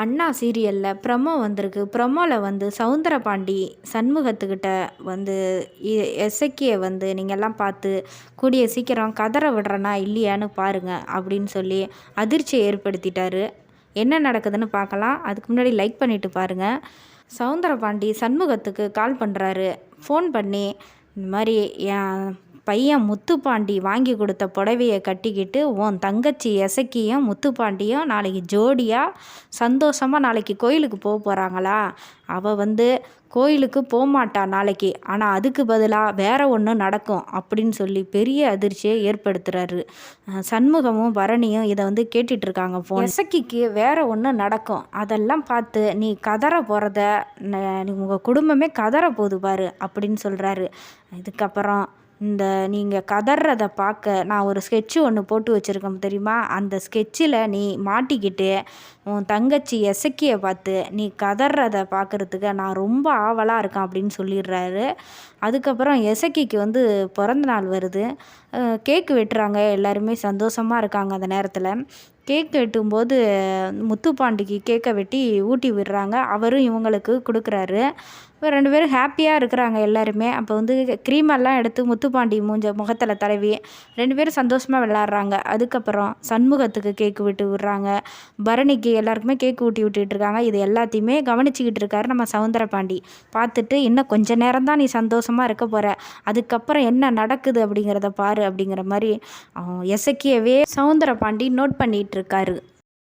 அண்ணா சீரியலில் ப்ரமோ வந்திருக்கு. ப்ரமோவில் வந்து சவுந்தரபாண்டி சண்முகத்துக்கிட்ட வந்து எசக்கியை வந்து நீங்கள்லாம் பார்த்து கூடிய சீக்கிரம் கதற விடுறனா இல்லையான்னு பாருங்கள் அப்படின்னு சொல்லி அதிர்ச்சியை ஏற்படுத்திட்டாரு. என்ன நடக்குதுன்னு பார்க்கலாம். அதுக்கு முன்னாடி லைக் பண்ணிவிட்டு பாருங்கள் சவுந்தரபாண்டி சண்முகத்துக்கு கால் பண்ணுறாரு ஃபோன் பண்ணி இந்த மாதிரி என் பையன் முத்துப்பாண்டி வாங்கி கொடுத்த புடவையை கட்டிக்கிட்டு உன் தங்கச்சி எசக்கியும் முத்துப்பாண்டியும் நாளைக்கு ஜோடியாக சந்தோஷமாக நாளைக்கு கோயிலுக்கு போக போகிறாங்களா அவள் வந்து கோயிலுக்கு போகமாட்டா நாளைக்கு. ஆனால் அதுக்கு பதிலாக வேற ஒன்று நடக்கும் அப்படின்னு சொல்லி பெரிய அதிர்ச்சியை ஏற்படுத்துகிறாரு சண்முகமும் பரணியும் இதை வந்து கேட்டுட்ருக்காங்க ஃபோன் எசக்கிக்கு வேற ஒன்று நடக்கும். அதெல்லாம் பார்த்து நீ கதற போகிறத உங்கள் குடும்பமே கதற போகுது பாரு அப்படின்னு சொல்கிறாரு இதுக்கப்புறம் இந்த நீங்கள் கதறதை பார்க்க நான் ஒரு ஸ்கெட்சு ஒன்று போட்டு வச்சுருக்கேன் தெரியுமா? அந்த ஸ்கெட்சில் நீ மாட்டிக்கிட்டு உன் தங்கச்சி எசக்கியை பார்த்து நீ கதறதை பார்க்குறதுக்கு நான் ரொம்ப ஆவலாக இருக்கேன் அப்படின்னு சொல்லிடுறாரு. அதுக்கப்புறம் எசக்கிக்கு வந்து பிறந்த நாள் வருது. கேக்கு வெட்டுறாங்க. எல்லாருமே சந்தோஷமாக இருக்காங்க அந்த நேரத்தில். கேக் வெட்டும்போது முத்துப்பாண்டிக்கு கேக்கை வெட்டி ஊட்டி விடுறாங்க. அவரும் இவங்களுக்கு கொடுக்குறாரு. இப்போ ரெண்டு பேரும் ஹாப்பியாக இருக்கிறாங்க எல்லாருமே. அப்போ வந்து க்ரீமெல்லாம் எடுத்து முத்துப்பாண்டி மூஞ்ச முகத்தில் தடவி ரெண்டு பேரும் சந்தோஷமாக விளாட்றாங்க அதுக்கப்புறம் சண்முகத்துக்கு கேக்கு விட்டு விடுறாங்க. பரணிக்கு எல்லாருக்குமே கேக்கு ஊட்டி விட்டுட்டு இருக்காங்க இது எல்லாத்தையுமே கவனிச்சுக்கிட்டு இருக்காரு நம்ம சவுந்தரபாண்டி. பார்த்துட்டு இன்னும் கொஞ்ச நேரம் தான் நீ சந்தோஷமாக இருக்க போகிற அதுக்கப்புறம் என்ன நடக்குது அப்படிங்கிறத பாரு அப்படிங்கிற மாதிரி எசக்கியவே சவுந்தரபாண்டி நோட் பண்ணிட்டு இருக்காரு